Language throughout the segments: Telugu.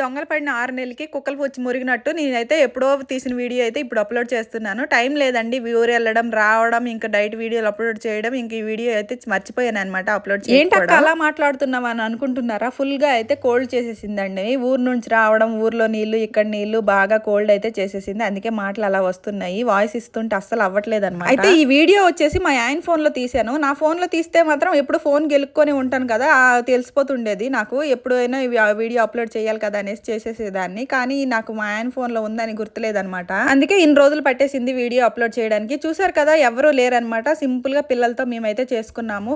దొంగలు పడిన ఆరు నెలలకి కుక్కలు వచ్చి మురిగినట్టు నేనైతే ఎప్పుడో తీసిన వీడియో అయితే ఇప్పుడు అప్లోడ్ చేస్తున్నాను. టైం లేదండి ఊరు వెళ్ళడం రావడం ఇంకా డైట్ వీడియోలు అప్లోడ్ చేయడం ఇంక ఈ వీడియో అయితే మర్చిపోయాను అనమాట అప్లోడ్ ఏంటక్క అలా మాట్లాడుతున్నావా అని అనుకుంటున్నారా? ఫుల్గా అయితే కోల్డ్ చేసేసిందండి. ఊరు నుంచి రావడం ఊర్లో నీళ్ళు ఇక్కడ నీళ్ళు బాగా కోల్డ్ అయితే చేసేసింది. అందుకే మాటలు అలా వస్తున్నాయి. వాయిస్ ఇస్తుంటే అస్సలు అవ్వట్లేదు అనమాట అయితే ఈ వీడియో వచ్చేసి మా ఆయన ఫోన్లో తీసాను నా ఫోన్లో తీస్తే మాత్రం ఎప్పుడు ఫోన్ గెలుక్కొని ఉంటాను కదా తెలిసిపోతుండేది. నాకు ఎప్పుడైనా వీడియో అప్లోడ్ చేయాలి కదా అనేసి చేసేసేదాన్ని. కానీ నాకు మా ఆయన ఫోన్లో ఉందని గుర్తులేదనమాట అందుకే ఇన్ని రోజులు పట్టేసింది వీడియో అప్లోడ్ చేయడానికి. చూసారు కదా ఎవరు లేరనమాట సింపుల్గా పిల్లలతో మేమైతే చేసుకున్నాము.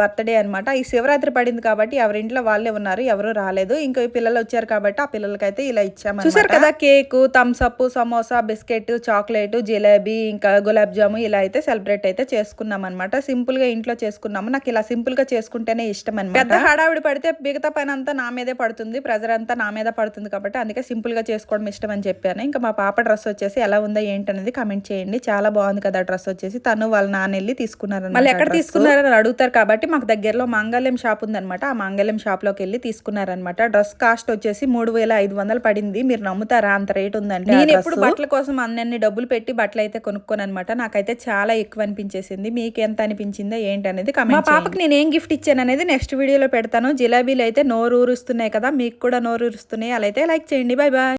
బర్త్డే అనమాట ఈ శివరాత్రి పడింది కాబట్టి ఎవరింట్లో వాళ్ళే ఉన్నారు ఎవరు రాలేదు. ఇంకా ఈ పిల్లలు వచ్చారు కాబట్టి ఆ పిల్లలకైతే ఇలా ఇచ్చాము చూసారు కదా cake Thums Up samosa biscuit chocolate jalebi ఇంకా గులాబ్ జాము ఇలా అయితే సెలబ్రేట్ అయితే చేసుకున్నాం అనమాట సింపుల్గా ఇంట్లో చేసుకున్నాము. నాకు ఇలా సింపుల్గా చేసుకుంటేనే ఇష్టం అనమాట పెద్ద హడావిడి పడితే మిగతా పైన అంతా నా మీదే పడుతుంది. ప్రెజర్ అంతా నా మీద పడుతుంది కాబట్టి అందుకే సింపుల్గా చేసుకోవడం ఇష్టం అని చెప్పాను. ఇంకా మా పాప డ్రెస్ వచ్చేసి ఎలా ఉందో ఏంటనేది కమెంట్ చేయండి. చాలా బాగుంది కదా డ్రెస్ వచ్చేసి. తను వాళ్ళ నాన్న వెళ్ళి తీసుకున్నారు మళ్ళీ ఎక్కడ తీసుకున్నారని అడుగుతారు కాబట్టి మాకు దగ్గరలో మంగళం షాప్ ఉందన్నమాట. ఆ మంగళం షాప్లోకి వెళ్ళి తీసుకున్నారనమాట డ్రెస్ కాస్ట్ వచ్చేసి మూడు వేల ఐదు వందలు పడింది. మీరు నమ్ముతారా? అంత రేట్ ఉందంటే నేను ఎప్పుడు బట్టల కోసం అన్ని డబ్బులు పెట్టి బట్టలు అయితే కొనుక్కోను అనమాట నాకైతే చాలా ఎక్కువ అనిపించేసింది. మీకు ఎంత అనిపించిందో ఏంటి అనేది మా పాపకి నేను ఏం గిఫ్ట్ ఇచ్చాను అనేది నెక్స్ట్ వీడియోలో పెడతాను. జిలేబీలు అయితే నోరు ఊరుస్తున్నాయి కదా మీకు కూడా నోరు ఊరుస్తున్నాయి అలా అయితే లైక్ చేయండి. Bye bye